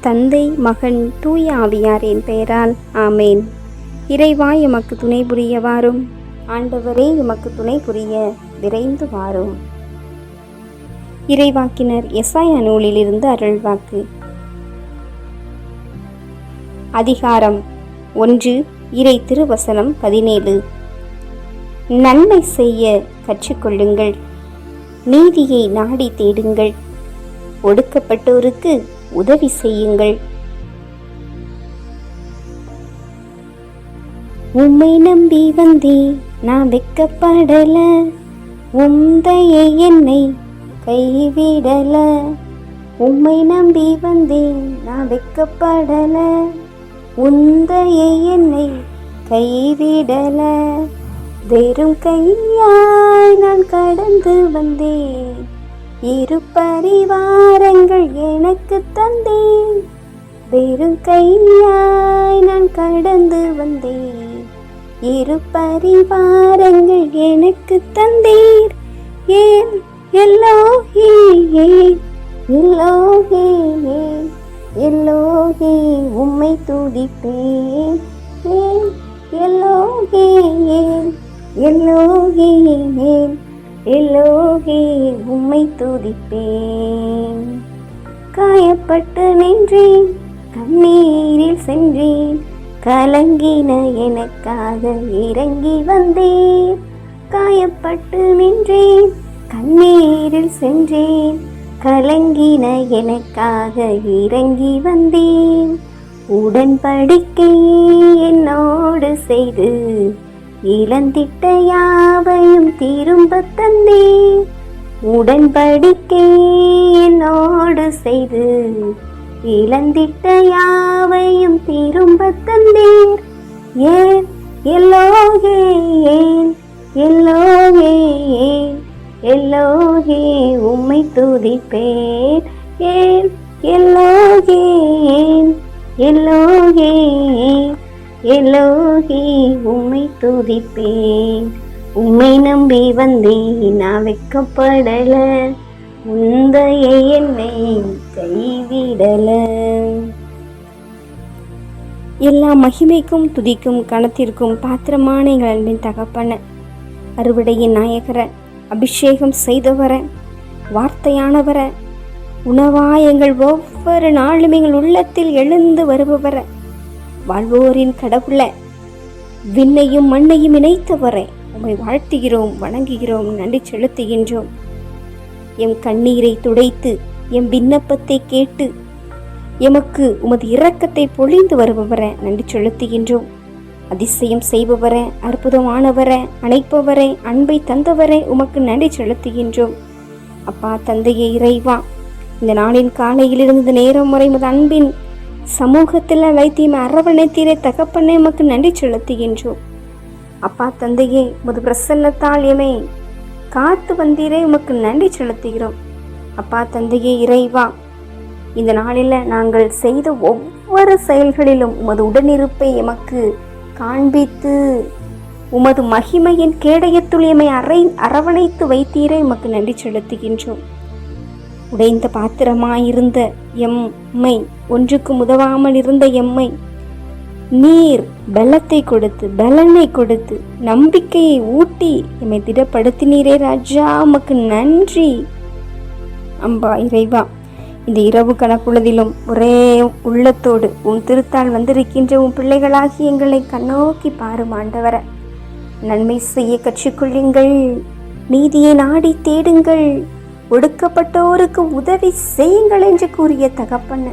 தந்தை மகன் தூய ஆவியாரின் பெயரால். ஆமேன். இறைவா எமக்கு துணை புரிய வாரும் ஆண்டவரே எமக்கு துணை புரிய விரைந்து வாரும். இறைவாக்கினர் எசாயா நூலிலிருந்து அருள்வாக்கு அதிகாரம் ஒன்று இறை திருவசனம் பதினேழு. நன்மை செய்ய கற்றுக்கொள்ளுங்கள். நீதியை நாடி தேடுங்கள். ஒடுக்கப்பட்டோருக்கு உதவி செய்யுங்கள். உம்மை நம்பி வந்தே நான் வெக்கப்படல உந்தையை என்னை கைவிடல. உம்மை நம்பி வந்தேன் நான் வெக்கப்படல உந்தையை என்னை கைவிடல. வெறும் கையாய் நான் கடந்து வந்தேன். இரு பரிவாரங்கள் எனக்கு தந்தேன். வெறும் கையாய் நான் கடந்து வந்தேன். இரு பரிவாரங்கள் எனக்கு தந்தீர். ஏன் எல்லோஹே ஏன்? எல்லோஹே ஏன்? உம்மை துடிப்பேன் ஏன் எல்லோஹே ஏன்? எல்லோஹே ஏன்? எல்லோகே உம்மை துதிப்பேன். காயப்பட்டு நின்றேன் கண்ணீரில் சென்றேன் கலங்கின எனக்காக இறங்கி வந்தேன். காயப்பட்டு நின்றேன் கண்ணீரில் சென்றேன் கலங்கின எனக்காக இறங்கி வந்தேன். உடன்படிக்கையே என்னோடு செய்து இளந்திட்ட யாவையும் திரும்ப தந்தே. உடன்படிக்கை என்னோடு செய்து இழந்திட்ட யாவையும் திரும்ப தந்தீர். ஏன்? எல்லோகே ஏன்? எல்லோகே ஏன்? எல்லோகே உம்மை துதிப்பேன். ஏன்? எல்லோகே ஏன்? எல்லோகே ஏன்? எலோகி உம்மை துதிப்பேன். உம்மை நம்பி வந்தேன் நான் வெக்கப்படல உந்தைய என்னை கைவிடல. எல்லா மகிமைக்கும் துதிக்கும் கணத்திற்கும் பாத்திரமான எங்கள் அன்பின் தகப்பன அறுவடையின் நாயகர அபிஷேகம் செய்தவர வார்த்தையானவர உணவா எங்கள் ஒவ்வொரு நாளும் எங்கள் உள்ளத்தில் எழுந்து வருபவரை. வாழ்வோரின் கடவுள விண்ணையும் மண்ணையும் இணைத்தவரை உம்மை வாழ்த்துகிறோம் வணங்குகிறோம் நன்றி செலுத்துகின்றோம். எம் கண்ணீரை துடைத்து எம் விண்ணப்பத்தை கேட்டு எமக்கு உமது இரக்கத்தை பொழிந்து வருபவர நன்றி செலுத்துகின்றோம். அதிசயம் செய்பவர அற்புதமானவர அணைப்பவரே அன்பை தந்தவரே உமக்கு நன்றி செலுத்துகின்றோம். அப்பா தந்தையே இறைவா இந்த நாளின் காலையிலிருந்து நேரம் முறை உமது அன்பின் சமூகத்தில் வைத்தியம் அரவணைத்தீரை தகப்பனே உமக்கு நன்றி செலுத்துகின்றோம். அப்பா தந்தையே உமது பிரசன்னத்தால் எமை காத்து வந்தீரே உமக்கு நன்றி செலுத்துகிறோம். அப்பா தந்தையே இறைவா இந்த நாளில் நாங்கள் செய்த ஒவ்வொரு செயல்களிலும் உமது உடனிருப்பை எமக்கு காண்பித்து உமது மகிமையின் கேடயத்துள் எமை அரை அரவணைத்து வைத்தீரே உமக்கு நன்றி செலுத்துகின்றோம். உடைந்த பாத்திரமாயிருந்த எம்மை ஒன்றுக்கு உதவாமல் இருந்த எம்மை நீர் பலத்தை கொடுத்து பலனை கொடுத்து நம்பிக்கையை ஊட்டி எம்மை திடப்படுத்தினீரே ராஜா உமக்கு நன்றி. அம்பா இறைவா இந்த இரவு கணக்குள்ளதிலும் ஒரே உள்ளத்தோடு உன் திருத்தால் வந்திருக்கின்ற உன் பிள்ளைகளாகி எங்களை கண்ணோக்கி பாரும் ஆண்டவர. நன்மை செய்ய கற்றுக்கொள்ளுங்கள் நீதியை நாடி தேடுங்கள். ஒடுக்கப்பட்டோருக்கு உதவி செய்யுங்கள் என்று கூறிய தகப்பன.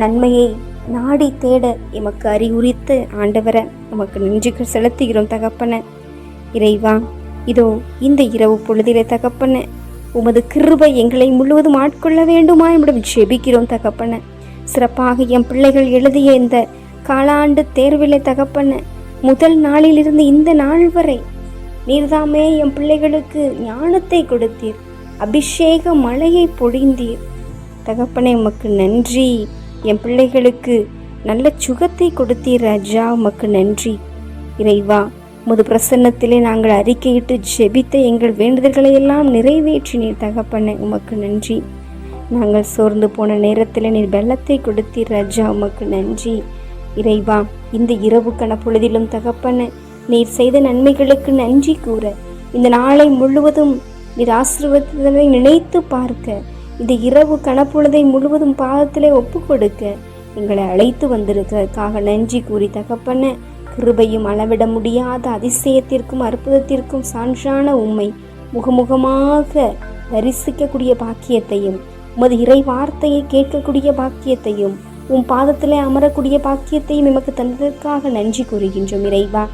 நன்மையை நாடி தேட எமக்கு அறிவுரித்து ஆண்டவரை உமக்கு நன்றிகள் செலுத்துகிறோம் தகப்பன. இறைவா இதோ இந்த இரவு பொழுதிலே தகப்பன உமது கிருபை எங்களை முழுவதும் ஆட்கொள்ள வேண்டுமா என்பதை ஜெபிக்கிறோம் தகப்பன. சிறப்பாக என் பிள்ளைகள் எழுதிய இந்த காலாண்டு தேர்விலே தகப்பன முதல் நாளிலிருந்து இந்த நாள் வரை நீர்தாமே என் பிள்ளைகளுக்கு ஞானத்தை கொடுத்தீர். அபிஷேக மழையை பொழிந்தீர். தகப்பனை உமக்கு நன்றி. என் பிள்ளைகளுக்கு நல்ல சுகத்தை கொடுத்தீர் ராஜா உமக்கு நன்றி. இறைவா முது பிரசன்னத்திலே நாங்கள் அறிக்கையிட்டு ஜெபித்த எங்கள் வேண்டுதல்களை எல்லாம் நிறைவேற்றினீர் தகப்பனை உமக்கு நன்றி. நாங்கள் சோர்ந்து போன நேரத்தில் நீர் வெள்ளத்தை கொடுத்தீர் ராஜா உமக்கு நன்றி. இறைவா இந்த இரவு கணப்பொழுதிலும் தகப்பன நீர் செய்த நன்மைகளுக்கு நன்றி கூற இந்த நாளை முழுவதும் நீர் ஆசீர்வாதத்தை நினைத்து பார்க்க இந்த இரவு கணப்பொழுதை முழுவதும் பாதத்திலே ஒப்பு கொடுக்க எங்களை அழைத்து வந்திருக்கிறதுக்காக நன்றி கூறி தகப்பன கிருபையும் அளவிட முடியாத அதிசயத்திற்கும் அற்புதத்திற்கும் சான்றான உண்மை முகமுகமாக தரிசிக்கக்கூடிய பாக்கியத்தையும் உமது இறை வார்த்தையை கேட்கக்கூடிய பாக்கியத்தையும் உன் பாதத்திலே அமரக்கூடிய பாக்கியத்தையும் எமக்கு தந்ததற்காக நன்றி கூறுகின்றோம் இறைவா.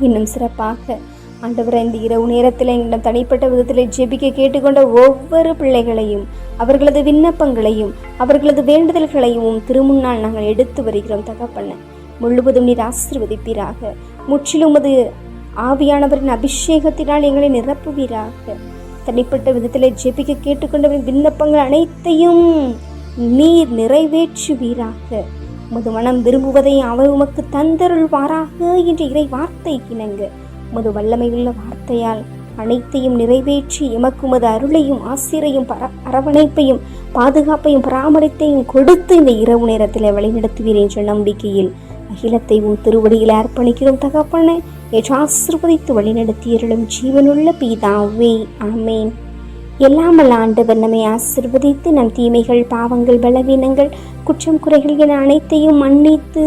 இன்னும் சிறப்பாக ஆண்டவரை இந்த இரவு நேரத்தில் எங்களிடம் தனிப்பட்ட விதத்தில் ஜெபிக்க கேட்டுக்கொண்ட ஒவ்வொரு பிள்ளைகளையும் அவர்களது விண்ணப்பங்களையும் அவர்களது வேண்டுதல்களையும் திருமுன்னால் நாங்கள் எடுத்து வருகிறோம் தகப்பண்ண முழுவதும் நீர் ஆசிர்வதிப்பீராக. முற்றிலும் அது ஆவியானவரின் அபிஷேகத்தினால் எங்களை நிரப்புவீராக. தனிப்பட்ட விதத்தில் ஜெபிக்க கேட்டுக்கொண்டவரின் விண்ணப்பங்கள் அனைத்தையும் நீர் நிறைவேற்றுவீராக. உமது மனம் விரும்புவதை அவர் உமக்கு தந்தருள்வாராக என்ற இறை வார்த்தை இணங்கு. உமது வல்லமையுள்ள வார்த்தையால் அனைத்தையும் நிறைவேற்றி எமக்கு உமது அருளையும் ஆசிரையும் பர அரவணைப்பையும் பாதுகாப்பையும் பராமரித்தையும் கொடுத்து இந்த இரவு நேரத்தில் வழிநடத்துவீர் என்ற நம்பிக்கையில் அகிலத்தை உன் திருவடியில் அர்ப்பணிக்கிறோம் தகப்பன. ஏற்று ஆசிர்வதித்து வழிநடத்தியருளும் ஜீவனுள்ள பீதாவே. ஆமேன். எல்லாமல் ஆண்டவர் நம்மை ஆசிர்வதித்து நம் தீமைகள் பாவங்கள் பலவீனங்கள் குற்றம் குறைகள் என அனைத்தையும் மன்னித்து